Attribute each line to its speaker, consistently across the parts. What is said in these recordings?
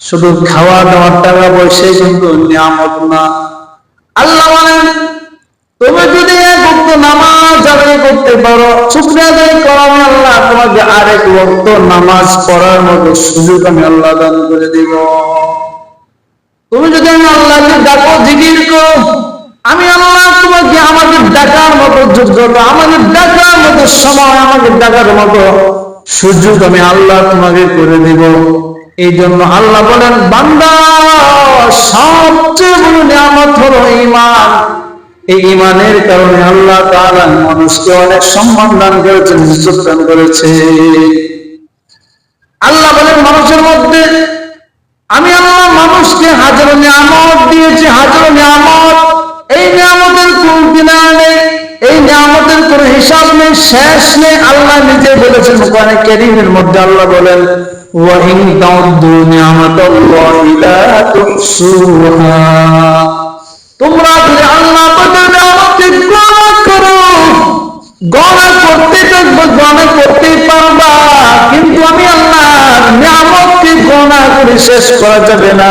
Speaker 1: শুধু খাওয়া দাওয়ার টাকা পয়সাই কিন্তু নিয়ামত না। আল্লাহ বলেন, তুমি যদি এক নামাজ আদায় করতে পারো, শুক্রিয়া আদায় করো আল্লাহ, তোমাকে আরেক ওয়াক্ত নামাজ পড়ার মতো সুযোগ আমি আল্লাহ দান করে দিব। তুমি যদি আমি আল্লাহকে ডাকো, জিকির করো, আমি আল্লাহ তোমাকে আমাকে ডাকার মতো যোগ্যতা, আমাকে ডাকার মতো সময়, আমাকে ডাকার মতো সুযোগ আমি আল্লাহ তোমাকে করে দিব। এই জন্য আল্লাহ বলেন, বান্দা, সবচেয়ে বড় নিয়ামত হলো ইমান এই ইমানের কারণে আল্লাহ তাআলা মানুষকে অনেক সম্মান দান করেছেন, ইজ্জত দান করেছে। আল্লাহ বলেন, মানুষের মধ্যে, আমি আল্লাহ মানুষকে হাজারো নিয়ামত দিয়েছি, হাজারো নিয়ামত শেষ নেই, আল্লাহ নিজে বলেছেন, কোরআনে কারীমের মধ্যে আল্লাহ বলেন, ওয়াইন তুহসুহা তোমরা যদি আল্লাহ গণনা করো করতে করতে পারবা। কিন্তু আমি আল্লাহ নিয়ামতকে করে শেষ করা যাবে না।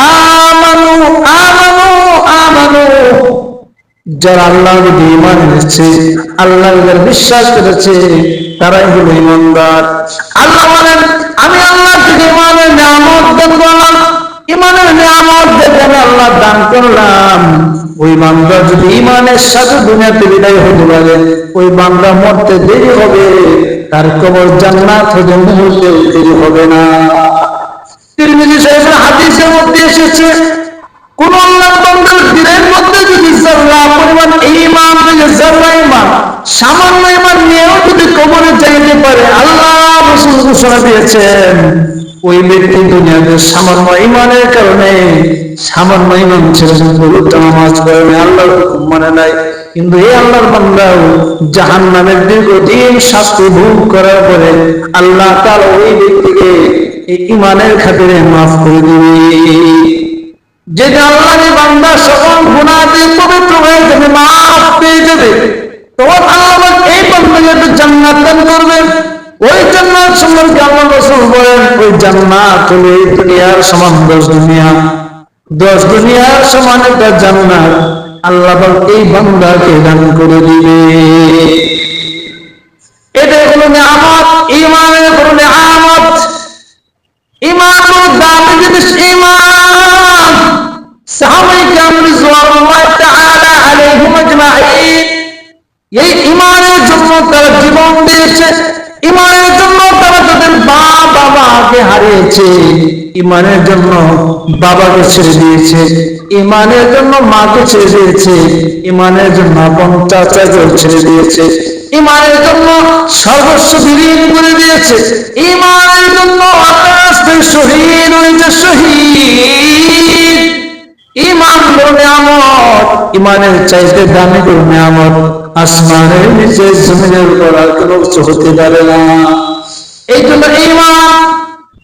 Speaker 1: যারা আল্লাহ প্রতি ঈমান এনেছে আল্লাহর উপর বিশ্বাস করেছে, তারাই হলো ঈমানদার। আল্লাহ বলেন, আমি আল্লাহ থেকে ঈমানের নিয়ামত ঈমানের নিয়ামত দেখে আমি আল্লাহ দান করলাম। ওই বান্দা যদি ঈমানের সাথে দুনিয়াতে বিদায় হতে পারে, ওই বান্দা মরতে দেরি হবে, তার কবর জান্নাত হতে মুহূর্তে দেরি হবে না। তিরমিজি সাহেবের হাদিসের মধ্যে এসেছে কোন আল্লাহ কবরে আল্লাহ দিয়েছেন, ওই আল্লাহর মানে নাই। কিন্তু এই আল্লাহর বান্দাও জাহান্নামের দীর্ঘদিন শাস্তি ভোগ করার পরে আল্লাহ তার ওই ব্যক্তিকে ইমানের খাতিরে মাফ করে দিবে। বান্দা সকল গুনাহ দিয়ে পবিত্র হয়ে যাবে, মাফ পেয়ে যাবে। তখন আল্লাহ এই বান্দাকে জান্নাত দান ওই জান্নাত সম্পর্কে আল্লাহ রাসূল বলেন, ওই জান্নাত হলো এই দুনিয়ার সমান দশ দুনিয়া। দশ দুনিয়ার সমান জান্নাত আল্লাহ এই বান্দাকে দান করে দিবে। এটা হলো নিয়ামত। হারিয়েছে। ঈমানের জন্য বাবাকে ছেড়ে দিয়েছে। ঈমানের জন্য মাকে ছেড়ে দিয়েছে। ঈমানের জন্য আপন চাচাকে ছেড়ে দিয়েছে। ঈমানের জন্য সর্বস্ব বিলীন করে দিয়েছে। ঈমানের জন্য আকাশ শহীদ হয়েছে, শহীদ। ইমান হলো নিয়ামত। ইমানের চাইতে দামি কোনো নিয়ামত। আসমানের নিচে জমিনের উপর আর কোনো কিছু হতে পারে না। এই জন্য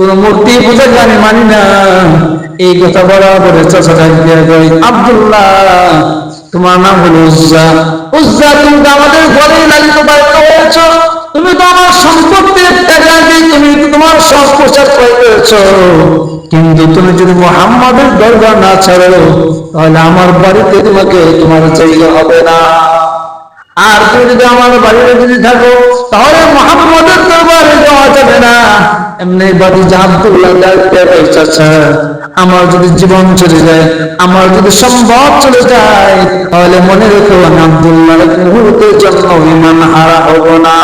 Speaker 1: কোন মূর্তি পূজা জানি মানি না। এই কথা কই, আব্দুল্লাহ, তোমার নাম হলো উজ্জা। উজ্জা, তুমি তো আমাদের লালিত পালিত হয়েছ। তুমি তো আমার সম্পত্তির তুমি তোমার সব করেছ। কিন্তু তুমি যদি মোহাম্মদের দরবার না ছাড়ো, তাহলে আমার বাড়িতে তোমাকে তোমার চাইলে হবে না। আর তুমি যদি আমার বাড়িতে যদি থাকো তাহলে মোহাম্মদের দরবারে যাওয়া যাবে না। এমনি বাড়ি জাহাবুল্লাহ আমার যদি জীবন চলে যায়, আমার যদি সম্ভব চলে যায়, তাহলে মনে রেখো আমি আব্দুল্লাহ জন্য ইমান হারা হব না।